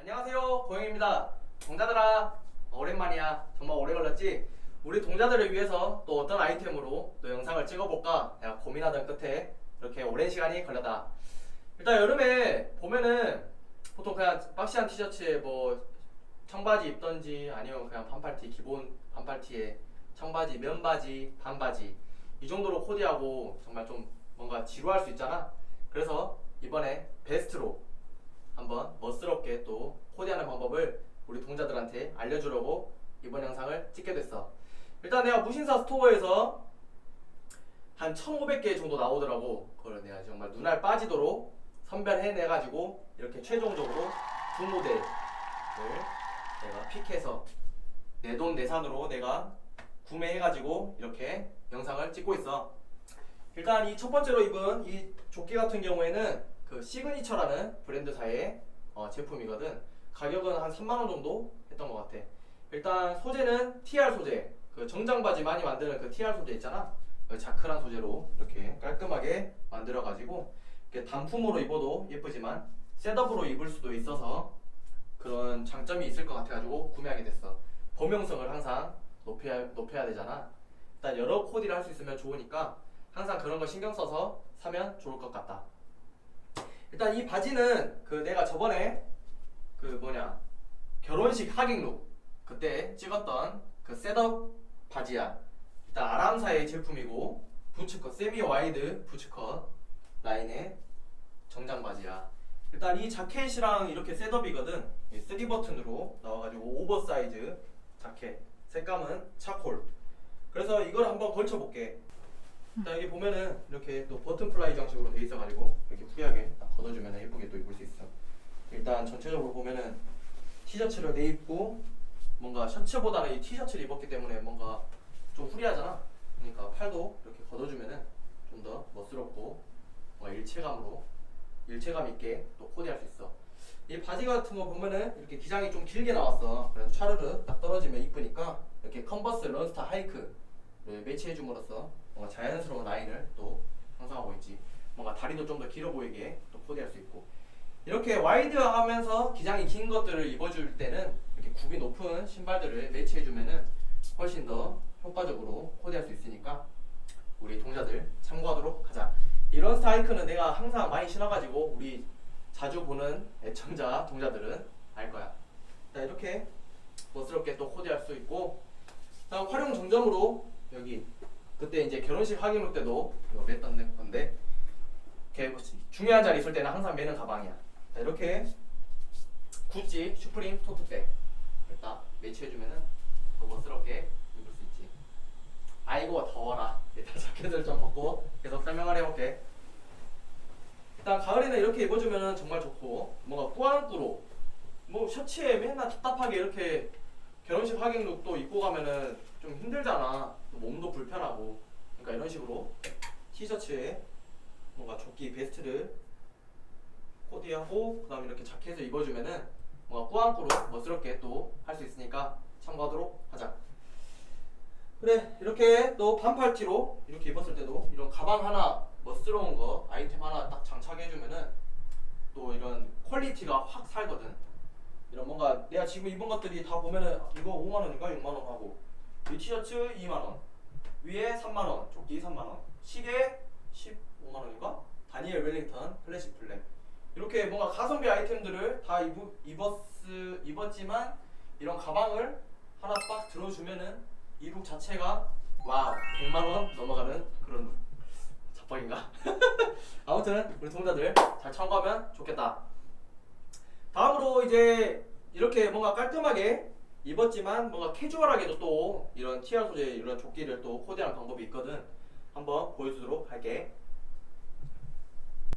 안녕하세요 고영입니다. 동자들아 오랜만이야. 정말 오래 걸렸지? 우리 동자들을 위해서 또 어떤 아이템으로 또 영상을 찍어볼까? 내가 고민하던 끝에 이렇게 오랜 시간이 걸렸다. 일단 여름에 보면은 보통 그냥 박시한 티셔츠에 뭐 청바지 입던지 아니면 그냥 반팔티 기본 반팔티에 청바지 면바지 반바지 이 정도로 코디하고 정말 좀 뭔가 지루할 수 있잖아. 그래서 이번에 베스트로 한번 멋스럽게 또 코디하는 방법을 우리 동자들한테 알려주려고 이번 영상을 찍게 됐어. 일단 내가 무신사 스토어에서 한 1,500개 정도 나오더라고. 그걸 내가 정말 눈알 빠지도록 선별해내가지고 이렇게 최종적으로 두 모델을 내가 픽해서 내 돈 내산으로 내가 구매해가지고 이렇게 영상을 찍고 있어. 일단 이 첫 번째로 입은 이 조끼 같은 경우에는 그 시그니처라는 브랜드사의 어, 제품이거든. 가격은 한 3만 원 정도 했던 것 같아. 일단 소재는 TR 소재. 그 정장 바지 많이 만드는 그 TR 소재 있잖아. 그 자크란 소재로 이렇게 깔끔하게 만들어가지고 이렇게 단품으로 입어도 예쁘지만 셋업으로 입을 수도 있어서 그런 장점이 있을 것 같아가지고 구매하게 됐어. 범용성을 항상 높여야 높여야 되잖아. 일단 여러 코디를 할 수 있으면 좋으니까 항상 그런 거 신경 써서 사면 좋을 것 같다. 일단 이 바지는 그 내가 저번에 그 뭐냐 결혼식 하객룩 그때 찍었던 그 셋업 바지야. 일단 아람사의 제품이고 부츠컷 세미 와이드 부츠컷 라인의 정장 바지야. 일단 이 자켓이랑 이렇게 셋업이거든. 3 버튼으로 나와가지고 오버사이즈 자켓. 색감은 차콜. 그래서 이걸 한번 걸쳐볼게. 자 여기 보면은 이렇게 또 버튼 플라이 장식으로 돼 있어가지고 이렇게 후하게 딱 걷어주면 예쁘게 또 입을 수 있어. 일단 전체적으로 보면은 티셔츠를 내 입고 뭔가 셔츠보다는 이 티셔츠를 입었기 때문에 뭔가 좀 후리하잖아. 그러니까 팔도 이렇게 걷어주면은 좀 더 멋스럽고 뭔가 일체감으로 일체감 있게 또 코디할 수 있어. 이 바지 같은 거 보면은 이렇게 기장이 좀 길게 나왔어. 그래서 차르르 딱 떨어지면 이쁘니까 이렇게 컨버스 런스타 하이크 매치해줌으로써 뭔가 자연스러운 라인을 또 형성하고 있지. 뭔가 다리도 좀 더 길어 보이게 또 코디할 수 있고. 이렇게 와이드하면서 기장이 긴 것들을 입어줄 때는 이렇게 굽이 높은 신발들을 매치해주면은 훨씬 더 효과적으로 코디할 수 있으니까 우리 동자들 참고하도록 하자. 이런 스타이크는 내가 항상 많이 신어가지고 우리 자주 보는 애청자 동자들은 알 거야. 자 이렇게 멋스럽게 또 코디할 수 있고 다음 활용 정점으로 여기 그때 이제 결혼식 하객룩 때도 이거 맸던 건데 이렇게 중요한 자리 있을 때는 항상 매는 가방이야. 자, 이렇게 구찌 슈프림 토트백 일단 매치해주면은 더 멋스럽게 입을 수 있지. 아이고 더워라. 일단 자켓을 좀 벗고 계속 설명을 해볼게. 일단 가을에는 이렇게 입어주면 정말 좋고 뭔가 꾸안꾸로 뭐 셔츠에 맨날 답답하게 이렇게 결혼식 또 입고 가면은 좀 힘들잖아. 또 몸도 불편하고. 그러니까 이런 식으로 티셔츠에 뭔가 조끼 베스트를 코디하고 그다음에 이렇게 자켓을 입어주면은 뭔가 꾸안꾸로 멋스럽게 또 할 수 있으니까 참고하도록 하자. 그래 이렇게 또 반팔티로 이렇게 입었을 때도 이런 가방 하나 멋스러운 거 아이템 하나 딱 장착해주면은 또 이런 퀄리티가 확 살거든. 이런 뭔가 내가 지금 입은 것들이 다 보면은 이거 5만 원인가 6만 원 하고 이 티셔츠 2만 원 위에 3만 원 조끼 3만 원 시계 15만 원인가? 다니엘 웰링턴 클래식 블랙. 이렇게 뭔가 가성비 아이템들을 다 입, 입었 입었지만 이런 가방을 하나 빡 들어주면은 이 룩 자체가 와우 100만 원 넘어가는 그런 룩 자뻑인가? 아무튼 우리 동자들 잘 참고하면 좋겠다. 다음으로 이제 이렇게 뭔가 깔끔하게 입었지만 뭔가 캐주얼하게도 또 이런 TR 소재 이런 조끼를 또 코디하는 방법이 있거든. 한번 보여주도록 할게.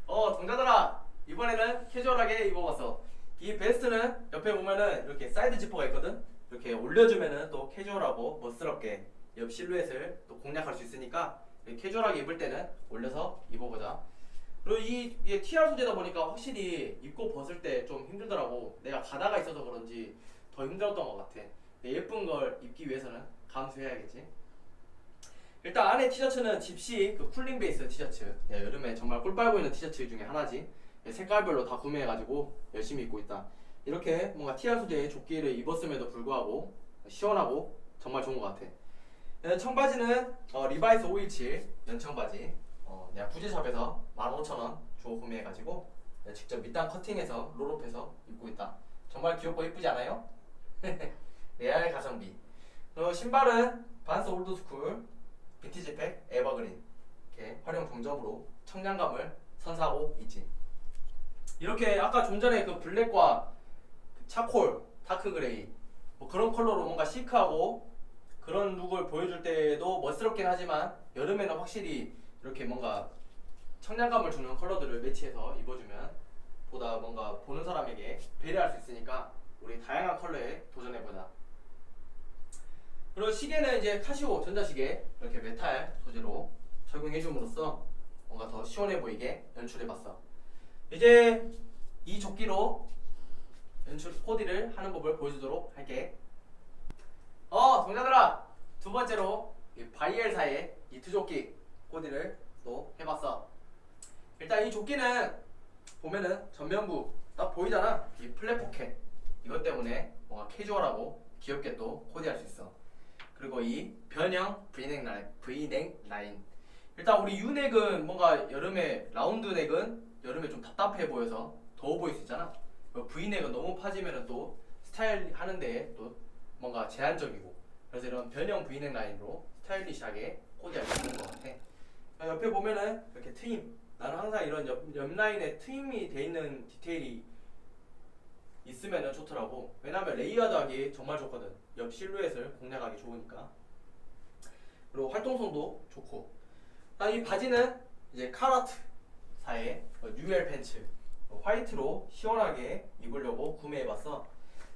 어 동자들아 이번에는 캐주얼하게 입어봤어. 이 베스트는 옆에 보면은 이렇게 사이드 지퍼가 있거든. 이렇게 올려주면은 또 캐주얼하고 멋스럽게 옆 실루엣을 또 공략할 수 있으니까 캐주얼하게 입을 때는 올려서 입어보자. 그리고 이 이게 TR 소재다 보니까 확실히 입고 벗을 때 좀 힘들더라고. 내가 가다가 있어서 그런지 더 힘들었던 것 같아. 예쁜 걸 입기 위해서는 감수해야겠지. 일단 안에 티셔츠는 집시 그 쿨링 베이스 티셔츠. 야, 여름에 정말 꿀 빨고 있는 티셔츠 중에 하나지. 색깔별로 다 구매해가지고 열심히 입고 있다. 이렇게 뭔가 TR 소재의 조끼를 입었음에도 불구하고 시원하고 정말 좋은 것 같아. 네, 청바지는 어, 리바이스 517 연청바지. 어, 내가 부지샵에서 15,000원 주고 구매해가지고 직접 밑단 커팅해서 롤업해서 입고 있다. 정말 귀엽고 예쁘지 않아요? 레알 가성비. 그리고 신발은 반스 올드스쿨 빈티지 팩 에버그린 이렇게 활용 동점으로 청량감을 선사하고 있지. 이렇게 아까 좀 전에 그 블랙과 그 차콜, 다크 그레이 뭐 그런 컬러로 뭔가 시크하고 그런 룩을 보여줄 때도 멋스럽긴 하지만 여름에는 확실히 이렇게 뭔가 청량감을 주는 컬러들을 매치해서 입어주면 보다 뭔가 보는 사람에게 배려할 수 있으니까 우리 다양한 컬러에 도전해보자. 그리고 시계는 이제 카시오 전자시계 이렇게 메탈 소재로 적용해줌으로써 뭔가 더 시원해 보이게 연출해봤어. 이제 이 조끼로 연출 코디를 하는 법을 보여주도록 할게. 어, 동자들아! 두 번째로 이 바이엘사의 니트 조끼 코디를 또 해봤어. 일단 이 조끼는 보면은 전면부 딱 보이잖아. 이 플랫 포켓. 이것 때문에 뭔가 캐주얼하고 귀엽게 또 코디할 수 있어. 그리고 이 변형 V넥 라인, V넥 라인. 일단 우리 U넥은 뭔가 여름에 라운드 넥은 여름에 좀 답답해 보여서 더워 보일 수 있잖아. 그 V넥은 너무 파지면은 또 스타일 하는데 또 뭔가 제한적이고. 그래서 이런 변형 V넥 라인으로 스타일리시하게 코디할 수 있는 것 같아. 자, 옆에 보면은 이렇게 트임. 나는 항상 이런 옆, 옆 라인에 트임이 돼 있는 디테일이 있으면 좋더라고. 왜냐면 레이어드 하기 정말 좋거든. 옆 실루엣을 공략하기 좋으니까. 그리고 활동성도 좋고. 아, 이 바지는 이제 카라트 사의 어, 팬츠 어, 화이트로 시원하게 입으려고 구매해봤어.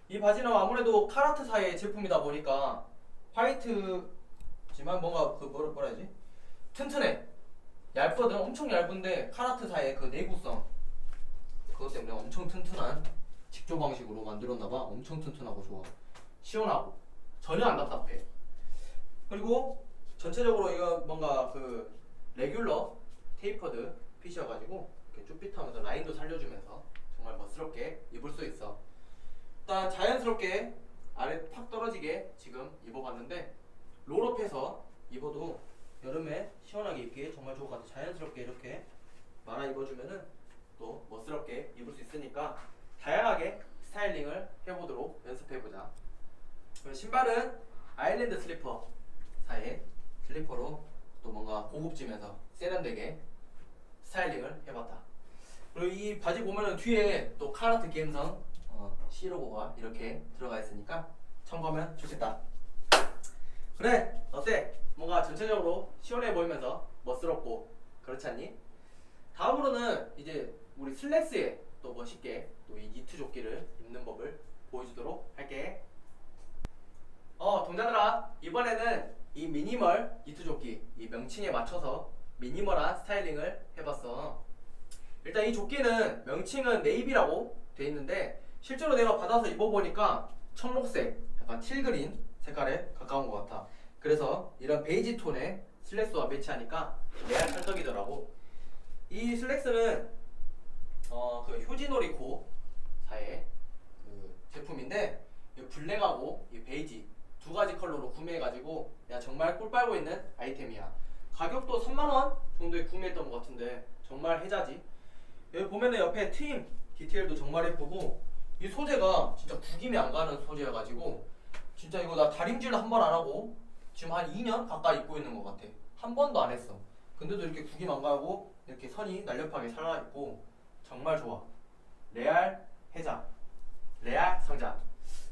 이 바지는 아무래도 카라트 사의 제품이다 보니까 화이트지만 뭔가 그 뭐라 뭐라 해야지 튼튼해. 얇거든. 엄청 얇은데 카라트 사의 그 내구성 그것 때문에 엄청 튼튼한 직조 방식으로 만들었나봐. 엄청 튼튼하고 좋아. 시원하고 전혀 안 답답해. 그리고 전체적으로 이거 뭔가 그 레귤러 테이퍼드 핏이어가지고 이렇게 쭈삣하면서 라인도 살려주면서 정말 멋스럽게 입을 수 있어. 일단 자연스럽게 아래 팍 떨어지게 지금 입어봤는데 롤업해서 입어도 여름에 시원하게 입기에 정말 좋을 것 같아. 자연스럽게 이렇게 말아 입어주면은 또 멋스럽게 입을 수 있으니까 다양하게 스타일링을 해보도록 연습해보자. 신발은 아일랜드 슬리퍼 사이에 슬리퍼로 또 뭔가 고급지면서 세련되게 스타일링을 해봤다. 그리고 이 바지 보면은 뒤에 또 카라트 감성 어, C 로고가 이렇게 들어가 있으니까 참고하면 좋겠다. 그래 어때? 뭔가 전체적으로 시원해 보이면서 멋스럽고 그렇지 않니? 다음으로는 이제 우리 슬랙스에 또 멋있게 또 이 니트 조끼를 입는 법을 보여주도록 할게. 어 동자들아 이번에는 이 미니멀 니트 조끼 이 명칭에 맞춰서 미니멀한 스타일링을 해봤어. 일단 이 조끼는 명칭은 네이비라고 돼 있는데 실제로 내가 받아서 입어보니까 청록색, 약간 틸그린 색깔에 가까운 것 같아. 그래서 이런 베이지 톤의 슬랙스와 매치하니까 레알 찰떡이더라고. 이 슬랙스는 어, 그 효지노리코 사의 그 제품인데 이 블랙하고 이 베이지 두 가지 컬러로 구매해가지고 야 정말 꿀 빨고 있는 아이템이야. 가격도 3만 원 정도에 구매했던 것 같은데 정말 혜자지. 여기 보면은 옆에 트임 디테일도 정말 예쁘고 이 소재가 진짜 구김이 안 가는 소재여가지고 진짜 이거 나 다림질 한 번 안 하고 지금 한 2년 가까이 입고 있는 것 같아. 한 번도 안 했어. 근데도 이렇게 구김 안 가고 이렇게 선이 날렵하게 살아 있고 정말 좋아. 레알 해자, 레알 상자.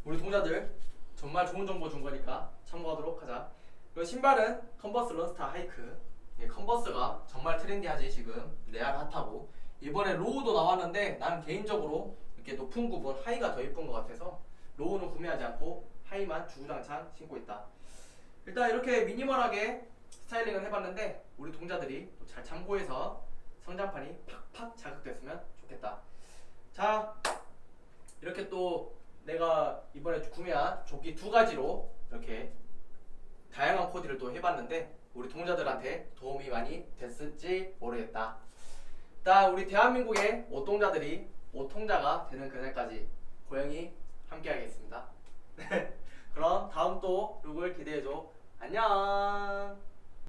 우리 동자들 정말 좋은 정보 준 거니까 참고하도록 하자. 그리고 신발은 컨버스 런스타 하이크. 이 컨버스가 정말 트렌디하지 지금 레알 핫하고 이번에 로우도 나왔는데 나는 개인적으로 이렇게 높은 굽은 하이가 더 예쁜 것 같아서 로우는 구매하지 않고 하이만 주구장창 신고 있다. 일단 이렇게 미니멀하게 스타일링을 해봤는데 우리 동자들이 또잘 참고해서 성장판이 팍팍 자극됐으면 좋겠다. 자 이렇게 또 내가 이번에 구매한 조끼 두 가지로 이렇게 다양한 코디를 또 해봤는데 우리 동자들한테 도움이 많이 됐을지 모르겠다. 일단 우리 대한민국의 옷동자들이 옷통자가 되는 그날까지 고영이 함께하겠습니다. 그럼 다음 또 룩을 기대해줘. 안녕.